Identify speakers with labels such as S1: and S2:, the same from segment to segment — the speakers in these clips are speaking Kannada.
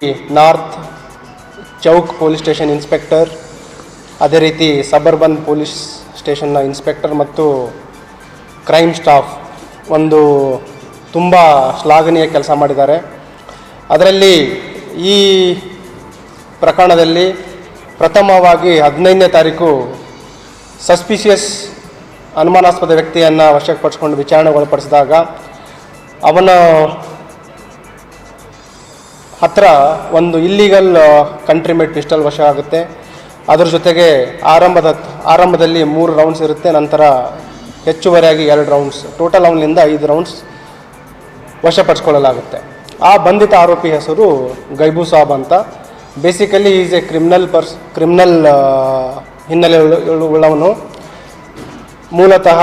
S1: North Chowk police station inspector, ಅದೇ ರೀತಿ ಸಬರ್ಬನ್ ಪೊಲೀಸ್ ಸ್ಟೇಷನ್ನ ಇನ್ಸ್ಪೆಕ್ಟರ್ ಮತ್ತು ಕ್ರೈಮ್ ಸ್ಟಾಫ್ ಒಂದು ತುಂಬ ಶ್ಲಾಘನೀಯ ಕೆಲಸ ಮಾಡಿದ್ದಾರೆ. ಅದರಲ್ಲಿ ಈ ಪ್ರಕರಣದಲ್ಲಿ ಪ್ರಥಮವಾಗಿ ಹದಿನೈದನೇ ತಾರೀಕು ಸಸ್ಪಿಷಿಯಸ್ ಅನುಮಾನಾಸ್ಪದ ವ್ಯಕ್ತಿಯನ್ನು ವಶಕ್ಕೆ ಪಡಿಸ್ಕೊಂಡು ವಿಚಾರಣೆಗೊಳಪಡಿಸಿದಾಗ ಅವನ ಹತ್ರ ಒಂದು ಇಲ್ಲಿಗಲ್ ಕಂಟ್ರಿ ಮೇಡ್ ಪಿಸ್ಟಲ್ ವಶ ಆಗುತ್ತೆ. ಅದರ ಜೊತೆಗೆ ಆರಂಭದ, ಆರಂಭದಲ್ಲಿ ಮೂರು ರೌಂಡ್ಸ್ ಇರುತ್ತೆ, ನಂತರ ಹೆಚ್ಚುವರಿಯಾಗಿ ಎರಡು ರೌಂಡ್ಸ್ ಟೋಟಲ್ ಅವನಿಂದ ಐದು ರೌಂಡ್ಸ್ ವಶಪಡಿಸ್ಕೊಳ್ಳಲಾಗುತ್ತೆ. ಆ ಬಂಧಿತ ಆರೋಪಿ ಹೆಸರು ಗೈಬು ಸಾಬ್ ಅಂತ. ಬೇಸಿಕಲಿ ಈಸ್ ಎ ಕ್ರಿಮಿನಲ್ ಪರ್ಸ್ ಕ್ರಿಮಿನಲ್ ಹಿನ್ನೆಲೆ ಉಳ್ಳ- ಉಳ್ಳ- ಉಳ್ಳವನು ಮೂಲತಃ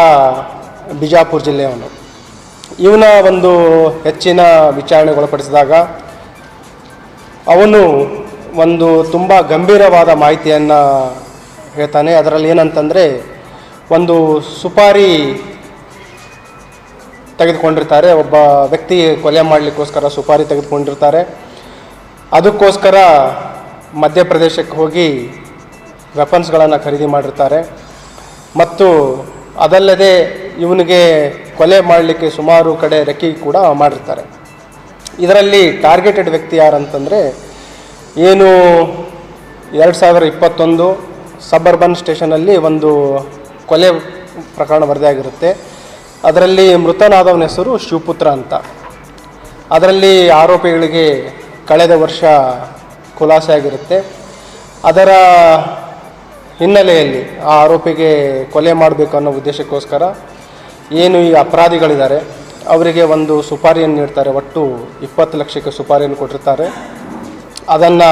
S1: ಬಿಜಾಪುರ ಜಿಲ್ಲೆಯವನು. ಇವನ ಒಂದು ಹೆಚ್ಚಿನ ವಿಚಾರಣೆಗೆ ಒಳಪಡಿಸಿದಾಗ ಅವನು ಒಂದು ತುಂಬ ಗಂಭೀರವಾದ ಮಾಹಿತಿಯನ್ನು ಹೇಳ್ತಾನೆ. ಅದರಲ್ಲಿ ಏನಂತಂದರೆ, ಒಂದು ಸುಪಾರಿ ತೆಗೆದುಕೊಂಡಿರ್ತಾರೆ. ಒಬ್ಬ ವ್ಯಕ್ತಿ ಕೊಲೆ ಮಾಡಲಿಕ್ಕೋಸ್ಕರ ಸುಪಾರಿ ತೆಗೆದುಕೊಂಡಿರ್ತಾರೆ. ಅದಕ್ಕೋಸ್ಕರ ಮಧ್ಯಪ್ರದೇಶಕ್ಕೆ ಹೋಗಿ ವೆಪನ್ಸ್ಗಳನ್ನು ಖರೀದಿ ಮಾಡಿರ್ತಾರೆ. ಮತ್ತು ಅದಲ್ಲದೆ ಇವನಿಗೆ ಕೊಲೆ ಮಾಡಲಿಕ್ಕೆ ಸುಮಾರು ಕಡೆ ರೆಕ್ಕಿ ಕೂಡ ಮಾಡಿರ್ತಾರೆ. ಇದರಲ್ಲಿ ಟಾರ್ಗೆಟೆಡ್ ವ್ಯಕ್ತಿ ಯಾರಂತಂದರೆ, ಏನು ಎರಡು ಸಾವಿರ ಇಪ್ಪತ್ತೊಂದು ಸಬರ್ಬನ್ ಸ್ಟೇಷನಲ್ಲಿ ಒಂದು ಕೊಲೆ ಪ್ರಕರಣ ವರದಿಯಾಗಿರುತ್ತೆ. ಅದರಲ್ಲಿ ಮೃತನಾದವನ ಹೆಸರು ಶಿವಪುತ್ರ ಅಂತ. ಅದರಲ್ಲಿ ಆರೋಪಿಗಳಿಗೆ ಕಳೆದ ವರ್ಷ ಖುಲಾಸೆ ಆಗಿರುತ್ತೆ. ಅದರ ಹಿನ್ನೆಲೆಯಲ್ಲಿ ಆ ಆರೋಪಿಗೆ ಕೊಲೆ ಮಾಡಬೇಕು ಅನ್ನೋ ಉದ್ದೇಶಕ್ಕೋಸ್ಕರ ಏನು ಈ ಅಪರಾಧಿಗಳಿದ್ದಾರೆ ಅವರಿಗೆ ಒಂದು ಸುಪಾರಿಯನ್ನು ನೀಡ್ತಾರೆ. ಒಟ್ಟು ಇಪ್ಪತ್ತು ಲಕ್ಷಕ್ಕೆ ಸುಪಾರಿಯನ್ನು ಕೊಟ್ಟಿರ್ತಾರೆ. ಅದನ್ನು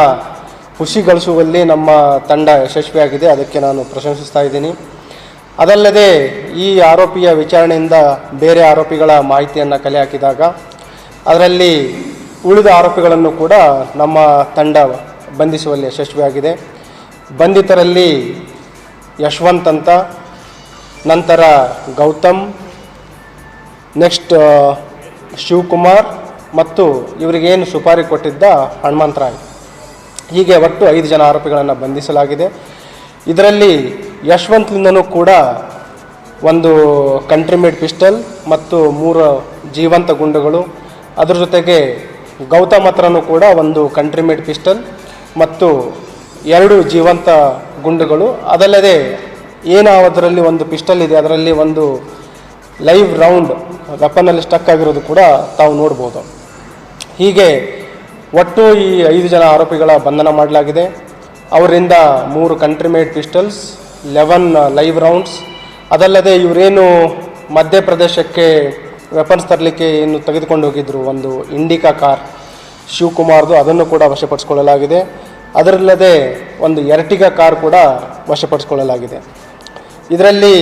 S1: ಖುಷಿಗಳಿಸುವಲ್ಲಿ ನಮ್ಮ ತಂಡ ಯಶಸ್ವಿಯಾಗಿದೆ. ಅದಕ್ಕೆ ನಾನು ಪ್ರಶಂಸಿಸ್ತಾ ಇದ್ದೀನಿ. ಅದಲ್ಲದೆ ಈ ಆರೋಪಿಯ ವಿಚಾರಣೆಯಿಂದ ಬೇರೆ ಆರೋಪಿಗಳ ಮಾಹಿತಿಯನ್ನು ಕಲೆ ಹಾಕಿದಾಗ ಅದರಲ್ಲಿ ಉಳಿದ ಆರೋಪಿಗಳನ್ನು ಕೂಡ ನಮ್ಮ ತಂಡ ಬಂಧಿಸುವಲ್ಲಿ ಯಶಸ್ವಿಯಾಗಿದೆ. ಬಂಧಿತರಲ್ಲಿ ಯಶವಂತ್ ಅಂತ, ನಂತರ ಗೌತಮ್ ನೆಕ್ಸ್ಟ್ ಶಿವಕುಮಾರ್ ಮತ್ತು ಇವರಿಗೇನು ಸುಪಾರಿ ಕೊಟ್ಟಿದ್ದ ಹನುಮಂತರಾಯ್ ಹೀಗೆ ಒಟ್ಟು ಐದು ಜನ ಆರೋಪಿಗಳನ್ನು ಬಂಧಿಸಲಾಗಿದೆ. ಇದರಲ್ಲಿ ಯಶವಂತ್ಲಿಂದನೂ ಕೂಡ ಒಂದು ಕಂಟ್ರಿಮೇಡ್ ಪಿಸ್ಟಲ್ ಮತ್ತು ಮೂರು ಜೀವಂತ ಗುಂಡುಗಳು. ಅದರ ಜೊತೆಗೆ ಗೌತಮ್ ಹತ್ರನೂ ಕೂಡ ಒಂದು ಕಂಟ್ರಿಮೇಡ್ ಪಿಸ್ಟಲ್ ಮತ್ತು ಎರಡು ಜೀವಂತ ಗುಂಡುಗಳು. ಅದಲ್ಲದೆ ಏನು ಅದರಲ್ಲಿ ಒಂದು ಪಿಸ್ಟಲ್ ಇದೆ, ಅದರಲ್ಲಿ ಒಂದು ಲೈವ್ ರೌಂಡ್ ವೆಪನ್ನಲ್ಲಿ ಸ್ಟಕ್ ಆಗಿರೋದು ಕೂಡ ತಾವು ನೋಡ್ಬೋದು. ಹೀಗೆ ಒಟ್ಟು ಈ ಐದು ಜನ ಆರೋಪಿಗಳ ಬಂಧನ ಮಾಡಲಾಗಿದೆ. ಅವರಿಂದ ಮೂರು country made pistols eleven live rounds ಅದಲ್ಲದೆ ಇವರೇನು ಮಧ್ಯಪ್ರದೇಶಕ್ಕೆ ವೆಪನ್ಸ್ ತರಲಿಕ್ಕೆ ಏನು ತೆಗೆದುಕೊಂಡು ಹೋಗಿದ್ದರು ಒಂದು ಇಂಡಿಕಾ ಕಾರ್ ಶಿವಕುಮಾರ್ದು, ಅದನ್ನು ಕೂಡ ವಶಪಡಿಸ್ಕೊಳ್ಳಲಾಗಿದೆ. ಅದರಲ್ಲದೆ ಒಂದು ಎರಟಿಗ ಕಾರ್ ಕೂಡ ವಶಪಡಿಸಿಕೊಳ್ಳಲಾಗಿದೆ. ಇದರಲ್ಲಿ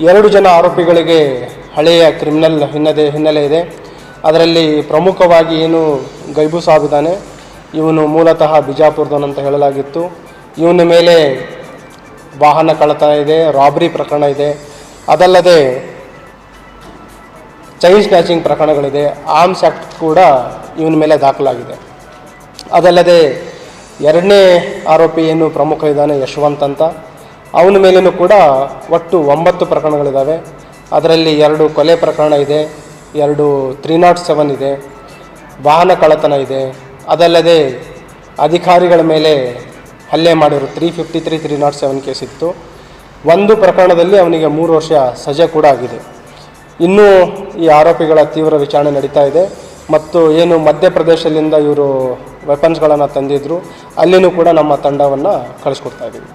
S1: ಎರಡು ಜನ ಆರೋಪಿಗಳಿಗೆ ಹಳೆಯ ಕ್ರಿಮಿನಲ್ ಹಿನ್ನೆಲೆ ಹಿನ್ನೆಲೆ ಇದೆ. ಅದರಲ್ಲಿ ಪ್ರಮುಖವಾಗಿ ಏನು ಗೈಬು ಸಾಬ್ ಇವನು ಮೂಲತಃ ಬಿಜಾಪುರದವನು ಅಂತ ಹೇಳಲಾಗಿತ್ತು. ಇವನ ಮೇಲೆ ವಾಹನ ಕಳ್ಳತನ ಇದೆ, ರಾಬರಿ ಪ್ರಕರಣ ಇದೆ. ಅದಲ್ಲದೆ ಚೈನ್ ಸ್ನ್ಯಾಚಿಂಗ್ ಪ್ರಕರಣಗಳಿದೆ. ಆರ್ಮ್ಸ್ ಆ್ಯಕ್ಟ್ ಕೂಡ ಇವನ ಮೇಲೆ ದಾಖಲಾಗಿದೆ. ಅದಲ್ಲದೆ ಎರಡನೇ ಆರೋಪಿ ಏನು ಪ್ರಮುಖ ಇದ್ದಾನೆ, ಯಶವಂತ್ ಅಂತ. ಅವನ ಮೇಲೂ ಕೂಡ ಒಟ್ಟು ಒಂಬತ್ತು ಪ್ರಕರಣಗಳಿದ್ದಾವೆ ಅದರಲ್ಲಿ ಎರಡು ಕೊಲೆ ಪ್ರಕರಣ ಇದೆ, ಎರಡು ತ್ರೀ ನಾಟ್ ಸೆವೆನ್ ಇದೆ, ವಾಹನ ಕಳ್ಳತನ ಇದೆ. ಅದಲ್ಲದೆ ಅಧಿಕಾರಿಗಳ ಮೇಲೆ ಹಲ್ಲೆ ಮಾಡಿರೋ three fifty three three nought seven case ಇತ್ತು. ಒಂದು ಪ್ರಕರಣದಲ್ಲಿ ಅವನಿಗೆ ಮೂರು ವರ್ಷ ಸಜೆ ಕೂಡ ಆಗಿದೆ. ಇನ್ನೂ ಈ ಆರೋಪಿಗಳ ತೀವ್ರ ವಿಚಾರಣೆ ನಡೀತಾ ಇದೆ. ಮತ್ತು ಏನು ಮಧ್ಯಪ್ರದೇಶದಿಂದ ಇವರು ವೆಪನ್ಸ್ಗಳನ್ನು ತಂದಿದ್ದರು ಅಲ್ಲಿನೂ ಕೂಡ ನಮ್ಮ ತಂಡವನ್ನು ಕಳಿಸ್ಕೊಡ್ತಾ ಇದ್ದೀವಿ.